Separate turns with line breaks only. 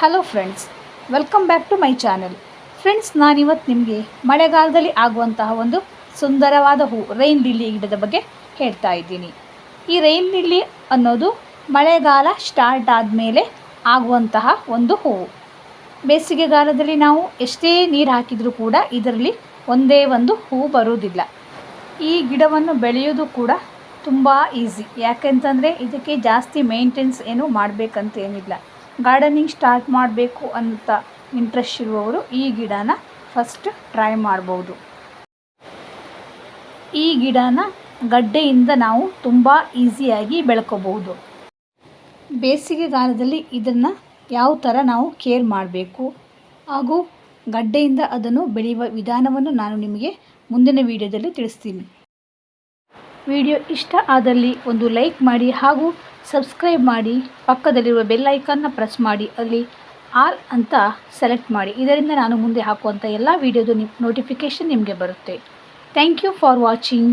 Hello friends welcome back to my channel friends ನಾನಿವತ್ತು ನಿಮಗೆ ಮಳೆಗಾಲದಲ್ಲಿ ಆಗುವಂತಹ ಒಂದು ಸುಂದರವಾದ ಹೂ ರೈನ್ ಲಿಲ್ಲಿ ಗಿಡದ ಬಗ್ಗೆ ಹೇಳ್ತಾ ಇದ್ದೀನಿ. ಈ ರೈನ್ ಲಿಲ್ಲಿ ಅನ್ನೋದು ಮಳೆಗಾಲ ಸ್ಟಾರ್ಟ್ ಆದಮೇಲೆ ಆಗುವಂತಹ ಒಂದು ಹೂವು ಬೇಸಿಗೆಗಾಲದಲ್ಲಿ ನಾವು ಎಷ್ಟೇ ನೀರು ಹಾಕಿದರೂ ಕೂಡ ಇದರಲ್ಲಿ ಒಂದೇ ಒಂದು ಹೂ ಬರುವುದಿಲ್ಲ. ಈ ಗಿಡವನ್ನು ಬೆಳೆಯೋದು ಕೂಡ ತುಂಬ ಈಸಿ ಯಾಕೆಂತಂದರೆ ಇದಕ್ಕೆ ಜಾಸ್ತಿ ಮೇಂಟೆನ್ಸ್ ಏನು ಮಾಡಬೇಕಂತ ಏನಿಲ್ಲ ಗಾರ್ಡನಿಂಗ್ ಸ್ಟಾರ್ಟ್ ಮಾಡಬೇಕು ಅಂತ ಇಂಟ್ರೆಸ್ಟ್ ಇರುವವರು ಈ ಗಿಡನ ಫಸ್ಟ್ ಟ್ರೈ ಮಾಡ್ಬೋದು. ಈ ಗಿಡನ ಗಡ್ಡೆಯಿಂದ ನಾವು ತುಂಬ ಈಸಿಯಾಗಿ ಬೆಳ್ಕೋಬಹುದು ಬೇಸಿಗೆಗಾಲದಲ್ಲಿ ಇದನ್ನು ಯಾವ ಥರ ನಾವು ಕೇರ್ ಮಾಡಬೇಕು ಹಾಗೂ ಗಡ್ಡೆಯಿಂದ ಅದನ್ನು ಬೆಳೆಯುವ ವಿಧಾನವನ್ನು ನಾನು ನಿಮಗೆ ಮುಂದಿನ ವಿಡಿಯೋದಲ್ಲಿ ತಿಳಿಸ್ತೀನಿ. ವಿಡಿಯೋ ಇಷ್ಟ ಆದಲ್ಲಿ ಒಂದು ಲೈಕ್ ಮಾಡಿ ಹಾಗೂ ಸಬ್ಸ್ಕ್ರೈಬ್ ಮಾಡಿ, ಪಕ್ಕದಲ್ಲಿರುವ ಬೆಲ್ ಐಕಾನ್ನ ಪ್ರೆಸ್ ಮಾಡಿ, ಅಲ್ಲಿ ಆಲ್ ಅಂತ ಸೆಲೆಕ್ಟ್ ಮಾಡಿ. ಇದರಿಂದ ನಾನು ಮುಂದೆ ಹಾಕುವಂಥ ಎಲ್ಲ ವಿಡಿಯೋದು ನಿ ನೋಟಿಫಿಕೇಷನ್ ನಿಮಗೆ ಬರುತ್ತೆ. Thank you for watching